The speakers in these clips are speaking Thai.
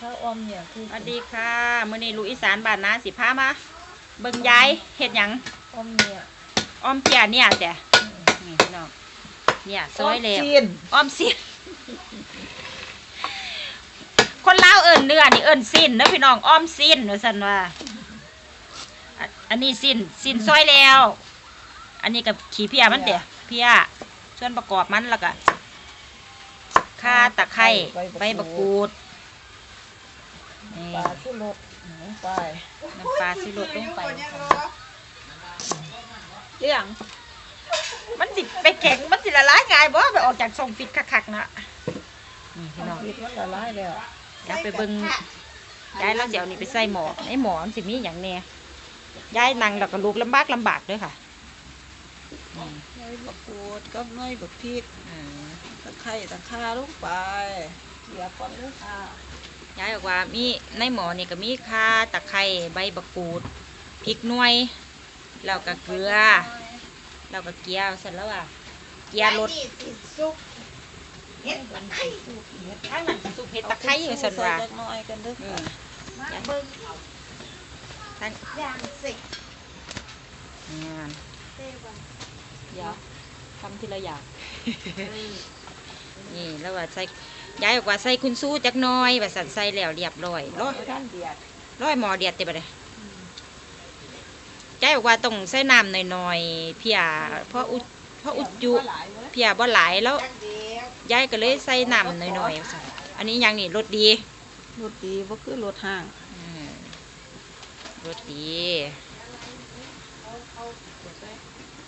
ข้าวออมเนี่ยคือสวัสดีค่ะมื้อนี้ลูกอีสานบ้านนาสิพามาเบิ่งยายเฮ็ดหยังออมเนี่ยอ้อมเจียเนี่ยแต่นี่พี่น้องเนี่ยซอยแล้วจีนอ้อมสิ้นคนลาวเอิ้นเนื้อนี่เอิ้นสิ้นเด้อพี่น้องอ้อมสิ้นว่าซั่นว่าอันอันนี้สิ้นสิ้นซอยแล้ว อันนี้กับขี้เพียมันเด้เพียส่วนประกอบมันแล้วก็ข่าตะไคร้ใบมะกรูด นี่ปลาชุรสหมูปลาน้ำปลาสิลดลงไปเรื่อง มันสิไปแข็งมันสิละลายง่ายบ่ไปออกจากทรงฟิตคักๆนะนี่พี่น้องผิดมันละลายแล้วยายไปเบิ่งยายแล้วเดี๋ยวนี้ไปใส่หมอในหมอมันสิมีอย่างแน่ยายนั่งแล้วก็ลูกลำบากลำบากเด้วยค่ะอืมใส่บักกูดกับน้อยบักพริกอืมตะไคร้ตะข่าลงไปเกลี่ยก่อนเลยค่ะ ยายบอกว่ามีในหมอนี่ก็มีข่าตะไคร้ใบบักกูดพริกหน่วยแล้วก็เกลือแล้วก็เกลียวเสร็จแล้วอะเกลียรสเฮ็ดตะไคร้สูตรเฮ็ดทั้งนั้นสุกเผ็ดตะไคร้อยู่สันว่าใส่จักหน่อยกันเด้ออืค่ะมยายทั้งอย่างสิงานเต้บังเดี๋ยวทำทีละอย่างนี่แล้วว่าใส่ ย้ายบอกว่าใส่คุณสู้จักหน้อยว่าสันใส่แล้วเรียบร้อยร้อยท่านเดียดร้อยหมอเดียดเต็มไปเลยย้ายบอกว่าต้องใส่น้ำหน่อยๆเพียเพราะอุเพราะอุจจุหลายเว้ยเพียบ่หลายแล้วจักเดียวย้ายก็เลยใส่น้ำหน่อยๆว่าซั่นอันนี้ยังนี่รสดีรสดีบ่คือรสห้างอืมรสดี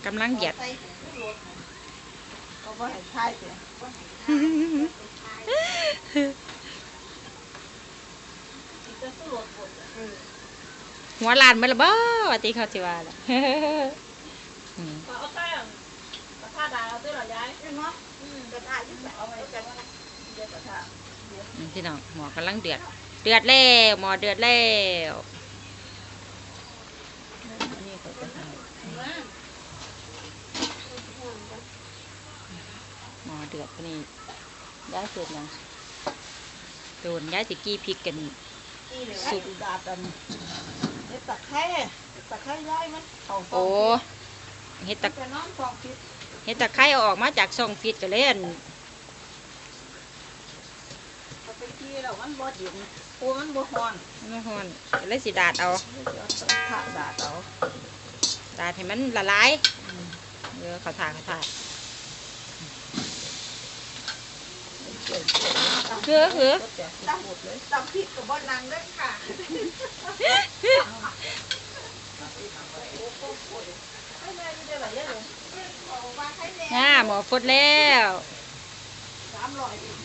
กำลังเดียดใส่ก็บ่ให้ทายเด้จะสู้รสบด หัวลานมาและบ่ว่าติเขาสิว่าล่ะอืมเอาใส่อะกระทะดาเอาด้วยเหรอยายใช่ไหมอืมกระทะอยุ่งแบบเอาไว้กันเดี๋ยวกระทะอืมพี่น้องหมอกำลังเดือด เดือดแล้วหมอเดือดแล้วอันนี้ก็จะให้หมอเดือดปานนี่ ย้ายเสร็จยังโดนย้ายสิกี้พริกกันสุกดาดอันเฮ็ดตะไคร้ตะไคร้ย้ายมันเข้าฟโอ้องเฮ็ดตะ แต่น้องฟองพิษเฮ็ดตะไคร้เอาออกมาจากซองฟิตก็เลยอันเอาไปกี้แล้วมันบ่เย็นโอ้มันบ่ฮ้อนไม่ฮ้อนก็เลยสิดาดเอาเดี๋ยวเอากระทะดาดเอาดาดให้มันละลายเออเขาถ่าเขาถ่า เกี่ยวเฮ้อเฮ้อๆแต่ตั้งหมดเลยตำพริกกับบ่นังเด้อค่ะให้แม่นี่ได้หลายอย่างเลยบอกว่าให้แม่น่าหมอฟดแล้วสามร้อยเอง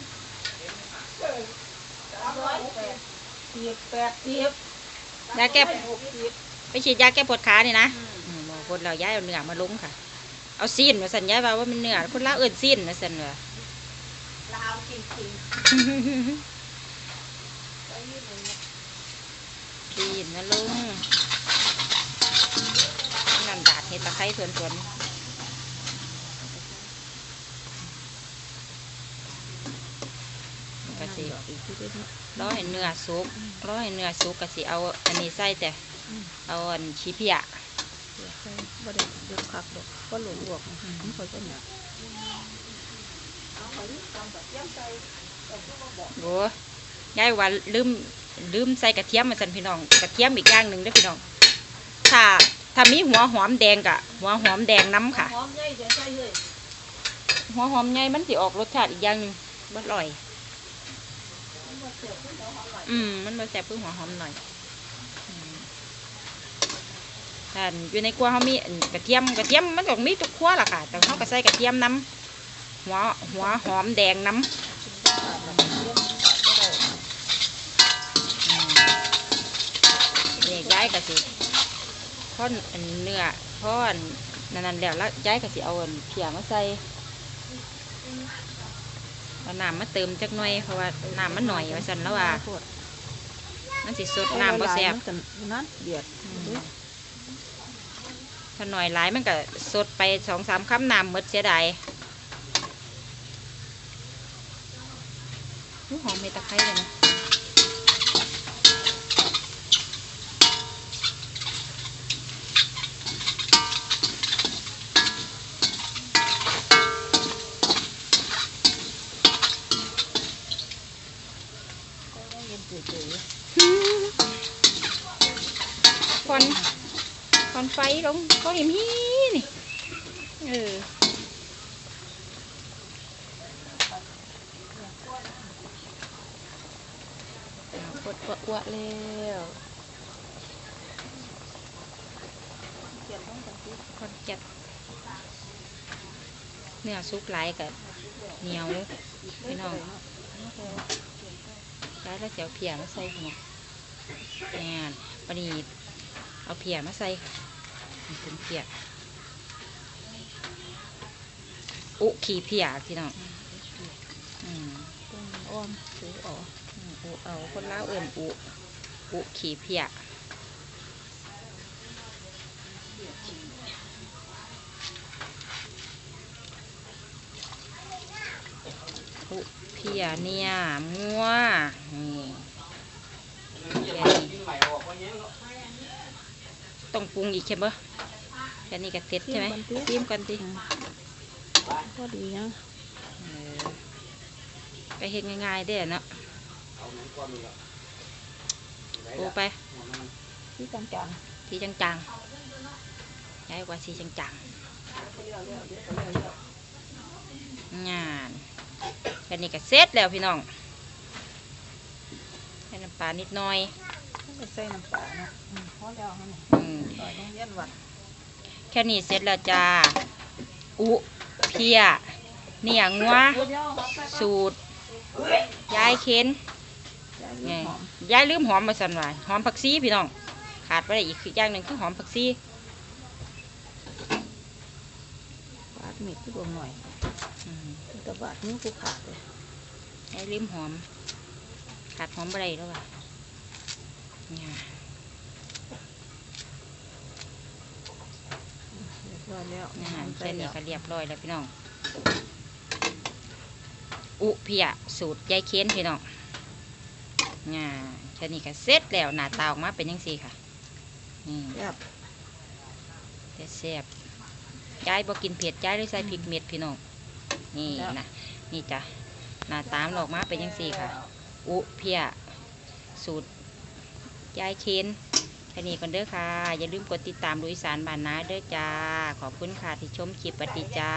สามร้อยแปดสิบแปดสิบยาแก้หกสิบไปฉีดยาแก้ปวดขานี่นะอืมหมอฟดแล้วย้ายเอาเนื้อมาลงค่ะ เอาซีนมาสัญญาว่าว่ามันเนื้อคนละเอิ้นซีนนะสันว่า ลาวจริงซีนนะลุงนั่นดาดเห็ดตะไคร้สวนสวนก็สิอีกทีเดียเนื้อสุกร้อให้เนื้อสุกก็สิเอาอันนี้ใส่แต่เอาอันขี้เพียเดี๋ยวใส่บ่ได้ดือดคักดอกก็หลวกๆมันค่อยจะหนัก โอ้ยายว่าลืมลืมใส่กระเทียมมาสันพี่น้อง กระเทียมอีกอย่างหนึ่งด้อพี่น้อง ถ้าถ้ามีหัวหอมแดงกะ หัวหอมแดงน้ำค่ะ หอมใหญ่จะใส่เลยหัวหอมใหญ่มันสิออกรสชาติอีกอย่างหนึ่งบ่อร่อย อืม มันบ่แซ่บเพิ่งหัวหอมหน่อยอืมแต่อยู่ในครัวเขามีกระเทียมกระเทียมมันก็มีทุกครัวล่ะค่ะ แต่เขาก็ใส่กระเทียมน้ำ หัวหัวหอมแดงน้ำอืมนี่ย้ายก็สิพ่อนอันเนื้อพ่อนนั่นนั่นแล้วแล้วย้ายก็สิเอาอันเพียมาใส่เอาน้ำมาเติมจักหน่อยเพราะว่าน้ำมันหน่อยว่าสันแล้วว่ามันสิสดน้ำบ่แซ่บนั่นเดือดถ้าหน่อยหลายมันก็สดไปสองสามคำน้ำหมดเสียดาย คืหอมเมตาไคร้เลยนะควันควันไฟลงก็เห็นพี่นี่ เออ อากดกดอ้วแล้วเขียนต้องจังซี่คอนเก็ตเนื้อซุปไหลกับเหนียวพี่น้องย้แล้วเสียวเพียมาใส่ขนมงานปนีเอาเพียมาใส่ค่ะนี่เป็นเพียอุขี่เพียพี่น้องอืมต้องอ้อมซื้อออ อืมอุเอาคนลาวเอิ่นอุอุขี่เพียอุเพียเนี่ยงัวนี่แค่นี้ต้องปรุงอีกใช่ปะแค่นี้ก็เสร็จใช่ไหมจิ้มก่อนสิพอดีนะเออก็เฮ็ดง่ายๆได้อเนาะ โอ้ไปที่จางสีจางๆย้ายกว่าสีจางๆงานแค่นี้ก็เสร็จแล้วพี่น้องใส่น้ำปลานิดหน่อยๆไม่ใส่น้ำปลาเนาะอืมพอแล้วฮะนี่อืมต่อยต้องเย็นหวัดแค่นี้เสร็จแล้วจ้า อุเพียเนี่ยงัวเดี๋ยวๆครับสูตรยายเข็น ไงหอมยายลืมหอมมาสั่นว่าหอมผักซีพี่น้อง ขาดไปได้อีกคืออย่างหนึ่งคือหอมผักซีบาดเม็ดที่ดวงหน่อยอืมแต่บาดนิ้วกูขาดเลยยายลืมหอม ขาดหอมไปได้แล้วว่ะเนี่ยเรียบร้อยแล้วอาหารใส่แค่นี้แล้วก็เรียบร้อยแล้วพี่น้อง อุเพียสูตรยายเค้นพี่น้อง เนี่ยแค่นี้ก็เสร็จแล้วหน้าตาออกมาเป็นยังสี่ค่ะนี่แซ่บแต่แซ่บยายบอกินเผ็ดยายเลยใส่พริกเม็ดพี่น้องนี่นะนี่จ้ะหน้าตามนออกมาเป็นยังสี่ค่ะ อุเพียสูตรยายเคนแค่นี้ก่อนเด้อค่ะ อย่าลืมกดติดตามดูอีสานบ้านนาเด้อจ้า ขอบคุณค่ะที่ชมคลิปปฏิจ้า